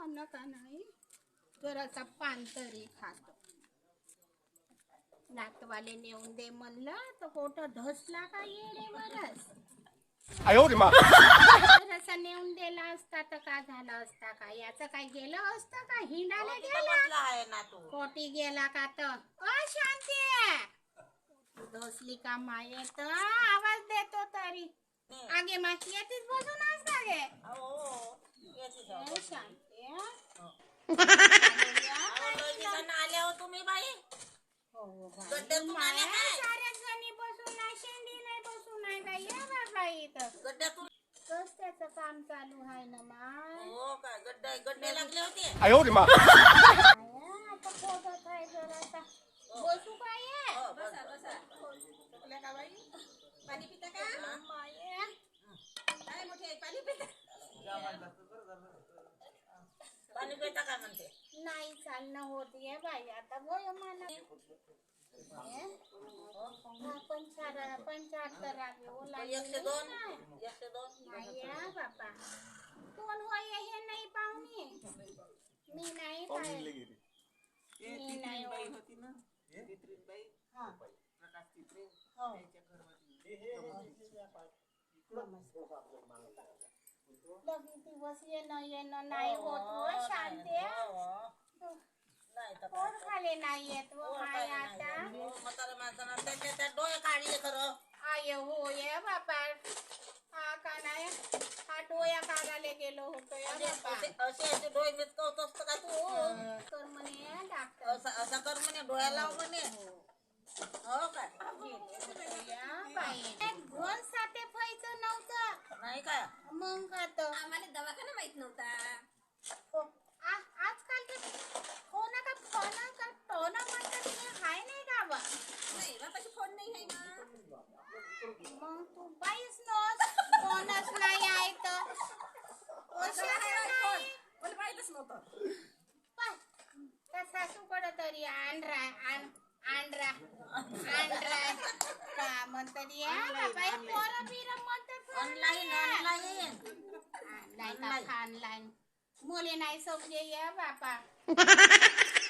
अन्न का नाही जरासा पान तरी खातो. नातवाले नेऊन दे म्हणलं तर पोट धसला का येडे बरस जरासा नेऊन दिला असता तर काय झालं असता का? याचं काय गेलं असतं का? हिंडाला गेला? आहे कोटी गेला का तर? अ शांती धसली का माये तर? आवाज देतो तरी. आगे माहिती येतेच बसून असता गे शांती. हो तुम्ही बाई गड्ड्यातून आल्या काय साऱ्या जणी बसून नाही शेंडी नाही बसून नाही का? ये बाबा इथं गड्ड्यातून कस त्याचं काम चालू आहे ना माय हो का गड्डे गड्डे लागले होते. एकशे दोन नाही. एकशे दोन नाही या बापा कोण होय हे नाही पाहुणे मी नाही पाहिजे मी नाही हो. हा. हो. लगी दिवस येणं येणं नाही होत हो शांती नाही तर कोण खाले नाही येत व माय आता. म्हाताऱ्या माणसानं त्याच्या त्या डोळे काढले खरं. आय हो ये बापा हा का नाही? हा डोया काढायला गेलो होतो या बापा असे असे असे डोळे मिचकवत असतं का तू? तर म्हणे डॉक्टर. असा असा कर म्हणे डोळ्या लाव म्हणे. हो. काय या बाई. एक दोन साते पैचं नव्हतं. नाही काय मग का तर आम्हाला दवाखाना माहीत नव्हता हो, आ- आजकाल ते फोन का फोन का टोन म्हणतात ते हाय नाही गावा नाही बापाशी फोन नाही आहे ना. मग तू बाईस नोस फोनच नाही आहे तर कशाचं नाही? मला माहितच नव्हतं. पाय, त्या सासूकडं तरी आणरा आण आणरा आणरा का म्हणतात या बाबा हे पोरं बिरं म्हणतात ऑनलाईन ऑनलाईन ऑनलाईन मुले नाही समजे या बापा.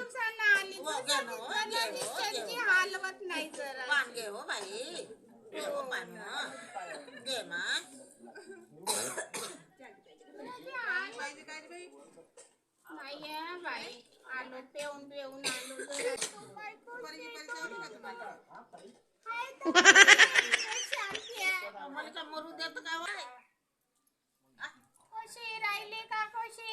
दिवसानं आली हो, हो, हो, त्यांची हो. हालवत नाही जरा. पान घे हो बाई. घे हो पान घे मा. नाही बाई. आलो पेऊन पेऊन आलो. मला का मरू देत का कशी राहिली का कशी?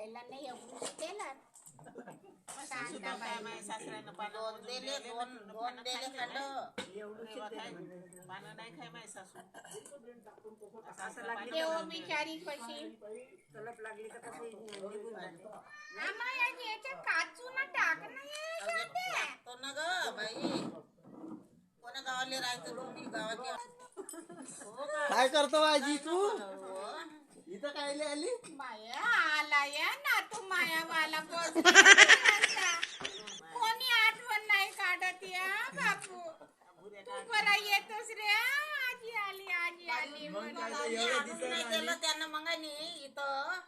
द्यायला नाही एवढं केला शांता बाई. दोन दिले दोन दोन दिले खंड देव बिचारी कशी आम्हा या याच्या काचून टाक नाही तो ना ग बाई कोणा गावाले राहायचं तुम्ही गावात हो का काय करतो आजी तू हो. इथं काय आली? माया आला या ना तू मायावाला बस कोणी आठवण नाही काढत या बापू. तू बरा येतोस रे आजी आली आजी आली म्हणून. नाही दिलं त्यांना मंगानी इथं.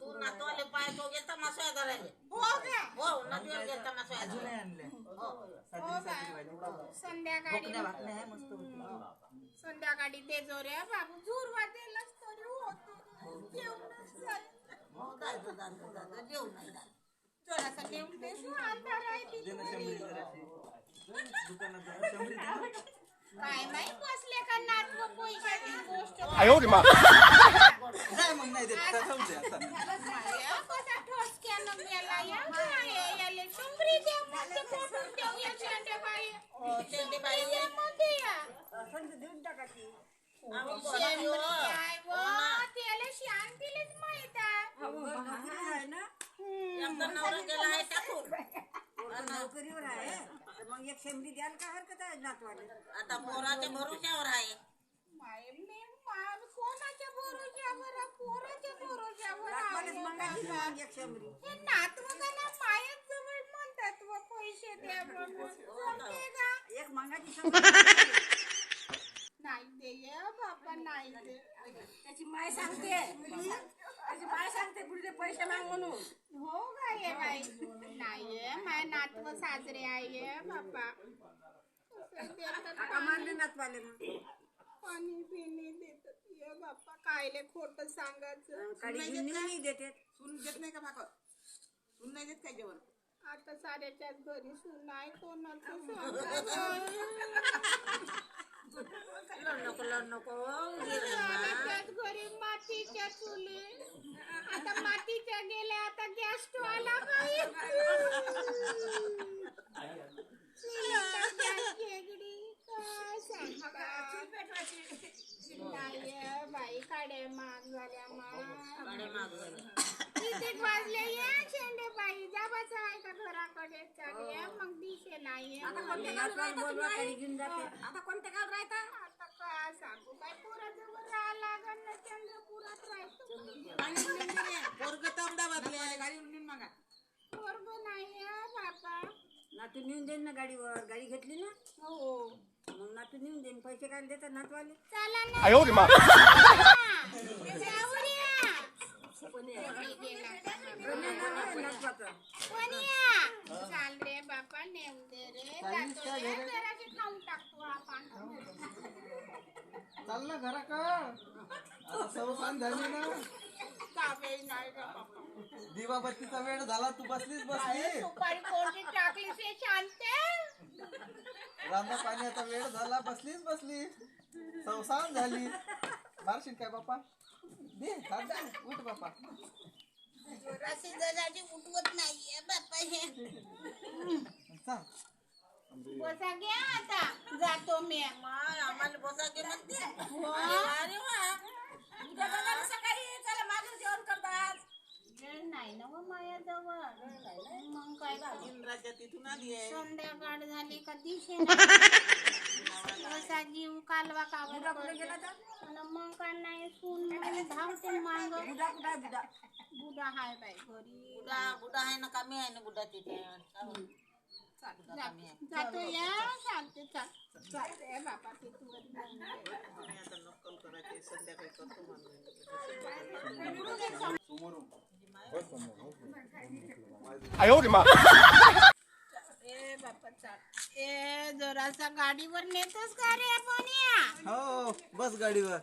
तू नातवाले पाय तो गेलता मासोया धरायले. हो का? हो नदीवर गेलता मासोया धरायले. हो. हो का? संध्याकाळी संध्याकाळी ते जोऱ्या बाबू झुरवा दिलाच तरी होतो जेवणच झालं. हो जायचं जायचं जायचं जेवू नाही जायचं. जरासा नेऊन दे तू, अंधार आहे तिथे. काय नाही बसले का नातव पैशाची गोष्ट 哎呦我的妈！ जाय मग नाही देत आता जाऊ दे आता माया, कसा ठोसक्यानं गेला या काय याले शंभरी द्या म्हणते कोठून देऊ या शेंडेबाई हो, शेंडेबाई. द्या म्हणते या हो. नोकरीवर आहे तर मग एक शेंबडी द्याल का? हरकत आहे नातवाले. आता पोराच्या भरोश्यावर आहे. कोणाच्या भरोश्यावर? पोराच्या भरोश्यावर नातवालेच. मंगायची एक हे मायाच जवळ म्हणतात व पैसे द्या म्हणून. का? एक मंगाची शेंबडी नाही दे या बाबा नाही त्याची माय सांगते. त्याची माय सांगते पुढे पैसे माग म्हणून. हो काय बाई. नाहीये माय नातव साजरे आहे बाबा कसं देतात नातवाले मग पाणी पिणी देतात. ये बाप्पा कायले खोट सांगायचं. काळी घेऊन नाही देते सून देत नाही का भाकर सून नाही देत काय जेवण? आता साऱ्याच्याच घरी सुनाय कोणाचं सांगायचं? लढ नको लढ नको घरी मातीच्या चुली. आता मातीच्या गेल्या आता गॅस स्टोव आला काही बाई काड्या झाल्या माग. झाल्या. किती वाजले या शेंडे बाई जाबाचं आहे का घराकडे? चालले मग दिशे नाही नातवाला बोलवा काळी घेऊन जाते आता कोणत्या गाव राहता आता काय सांगू काय पोराजवळ राहा लागल ना चंद्रपुरात राहतो पोरगं तर अहमदाबादले आहे गाडी उडून मागा पोरग नाही आहे बापा नातू नेऊन देईन ना गाडीवर गाडी घेतली ना हो मग नातू नेऊन देईन पैसे काय देतात नातवाले चला ना 哎呦我的妈！ जाऊया. चाल रे बापा नेम दे रे. जातो रे. जराशी खाऊन टाकतो आपण. चाल ना घरा का? आता सवसान झाली ना? कावे नाही रे बापा. दिवा बत्तीचा वेळ झाला तू बसलीच अरे बसली सुपारी कोणती टाकली से शांते. रांधा पाण्याचा वेळ झाला बसलीच बसली सवसान झाली. मारशील काय बापा? दे उठ बापा उठवत नाहीये बापा हे. चाल बसा घ्या आता. जातो मी. आम्हाला बसा की म्हणते. हो. अरे वा सकाळी चला माझं जेवण करतात वेळ नाही ना व माया जवळ मग काय करू? इंद्राच्या तिथून आली आहे. संध्याकाळ झाली का दिशे बसा जीव कालवा कावर कुठे गेला तर? आणि मग काय नाही सून म्हणून धावते मांग. बुधा कुठं आहे बुधा बुडा हाय बाई घरी. बुडा बुडा आहे ना कमी आहे ना बुडा तिथे. जा- जातो या चालते चाल. चालते बाबा तिथवर नाही. आता नक्कल करायची संध्याकाळी करतो म्हणून. आय रे मा. ए ए गाडीवर नेतोस का रे हो बस गाडीवर.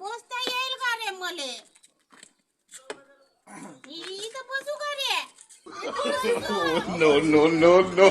बसता येईल का रे मले? इ- इथं बसू का रे? No no no no